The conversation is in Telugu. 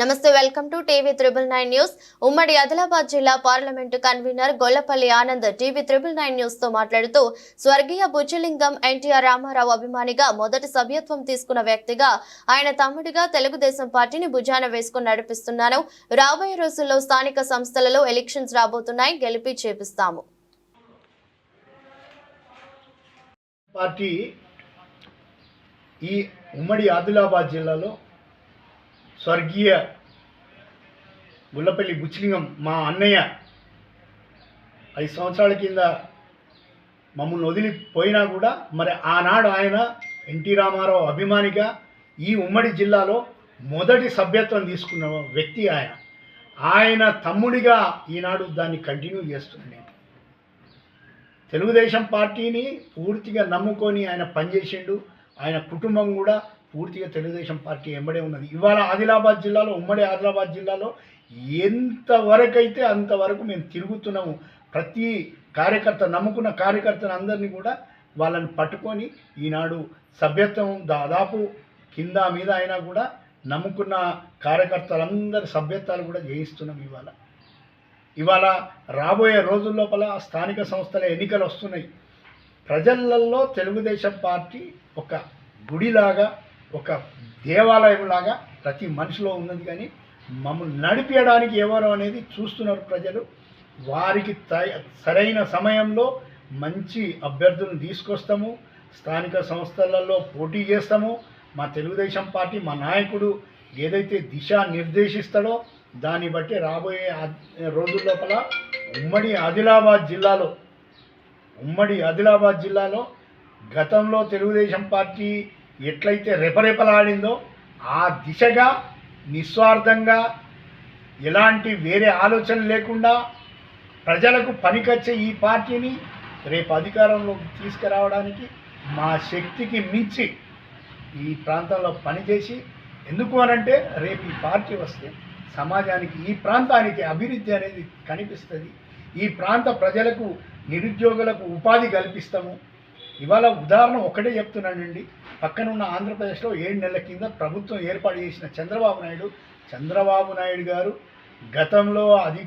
నమస్తే welcome to TV triple nine news. ఉమ్మడి ఆదిలాబాద్ జిల్లా parliament convener Gollapalli Anand TV triple nine న్యూస్తో మాట్లాడుతూ స్వర్గీయ బుజ్జలింగం ఎన్టీఆర్ రామారావు అభిమానిగా మొదటి సభ్యత్వం తీసుకున్న వ్యక్తిగా ఆయన తమ్ముడిగా తెలుగుదేశం పార్టీని భుజాన వేసుకుని నడిపిస్తున్నాను. రాబోయే రోజుల్లో స్థానిక సంస్థలలో ఎలక్షన్స్ రాబోతున్నాయి. గెలిపి చేపిస్తాము. పార్టీ ఈ ఉమ్మడి ఆదిలాబాద్ జిల్లాలో స్వర్గీయ గుల్లపల్లి బుచ్చిలింగం మా అన్నయ్య ఐదు సంవత్సరాల కింద మమ్మల్ని వదిలిపోయినా కూడా మరి ఆనాడు ఆయన ఎన్టీ రామారావు అభిమానిగా ఈ ఉమ్మడి జిల్లాలో మొదటి సభ్యత్వం తీసుకున్న వ్యక్తి ఆయన. ఆయన తమ్ముడిగా ఈనాడు దాన్ని కంటిన్యూ చేస్తున్నాను నేను. తెలుగుదేశం పార్టీని పూర్తిగా నమ్ముకొని ఆయన పనిచేసిండు. ఆయన కుటుంబం కూడా పూర్తిగా తెలుగుదేశం పార్టీ ఎంబడే ఉన్నది. ఇవాళ ఆదిలాబాద్ జిల్లాలో ఉమ్మడి ఆదిలాబాద్ జిల్లాలో ఎంతవరకైతే అంతవరకు మేము తిరుగుతున్నాము ప్రతి కార్యకర్త నమ్ముకున్న కార్యకర్తను అందరినీ కూడా వాళ్ళని పట్టుకొని ఈనాడు సభ్యత్వం దాదాపు కింద మీద అయినా కూడా నమ్ముకున్న కార్యకర్తలందరి సభ్యత్వాలు కూడా జయిస్తున్నాం ఇవాళ. ఇవాళ రాబోయే రోజుల లోపల స్థానిక సంస్థల ఎన్నికలు వస్తున్నాయి. ప్రజలలో తెలుగుదేశం పార్టీ ఒక గుడిలాగా ఒక దేవాలయంలాగా ప్రతి మనిషిలో ఉన్నది కానీ మమ్మల్ని నడిపించడానికి ఎవరు అనేది చూస్తున్నారు ప్రజలు. వారికి త సరైన సమయంలో మంచి అభ్యర్థులను తీసుకొస్తాము. స్థానిక సంస్థలలో పోటీ చేస్తాము. మా తెలుగుదేశం పార్టీ మా నాయకుడు ఏదైతే దిశ నిర్దేశిస్తాడో దాన్ని బట్టి రాబోయే రోజుల లోపల ఉమ్మడి ఆదిలాబాద్ జిల్లాలో ఉమ్మడి ఆదిలాబాద్ జిల్లాలో గతంలో తెలుగుదేశం పార్టీ ఎట్లయితే రెపరెపలాడిందో ఆ దిశగా నిస్వార్థంగా ఎలాంటి వేరే ఆలోచన లేకుండా ప్రజలకు పనికొచ్చే ఈ పార్టీని రేపు అధికారంలోకి తీసుకురావడానికి మా శక్తికి మించి ఈ ప్రాంతంలో పనిచేసి ఎందుకు అనంటే రేపు ఈ పార్టీ వస్తే సమాజానికి ఈ ప్రాంతానికి అభివృద్ధి అనేది కనిపిస్తుంది. ఈ ప్రాంత ప్రజలకు నిరుద్యోగులకు ఉపాధి కల్పిస్తాము. ఇవాళ ఉదాహరణ ఒకటే చెప్తున్నానండి. పక్కన ఉన్న ఆంధ్రప్రదేశ్లో ఏడు నెలల కింద ప్రభుత్వం ఏర్పాటు చేసిన చంద్రబాబు నాయుడు చంద్రబాబు నాయుడు గారు గతంలో అది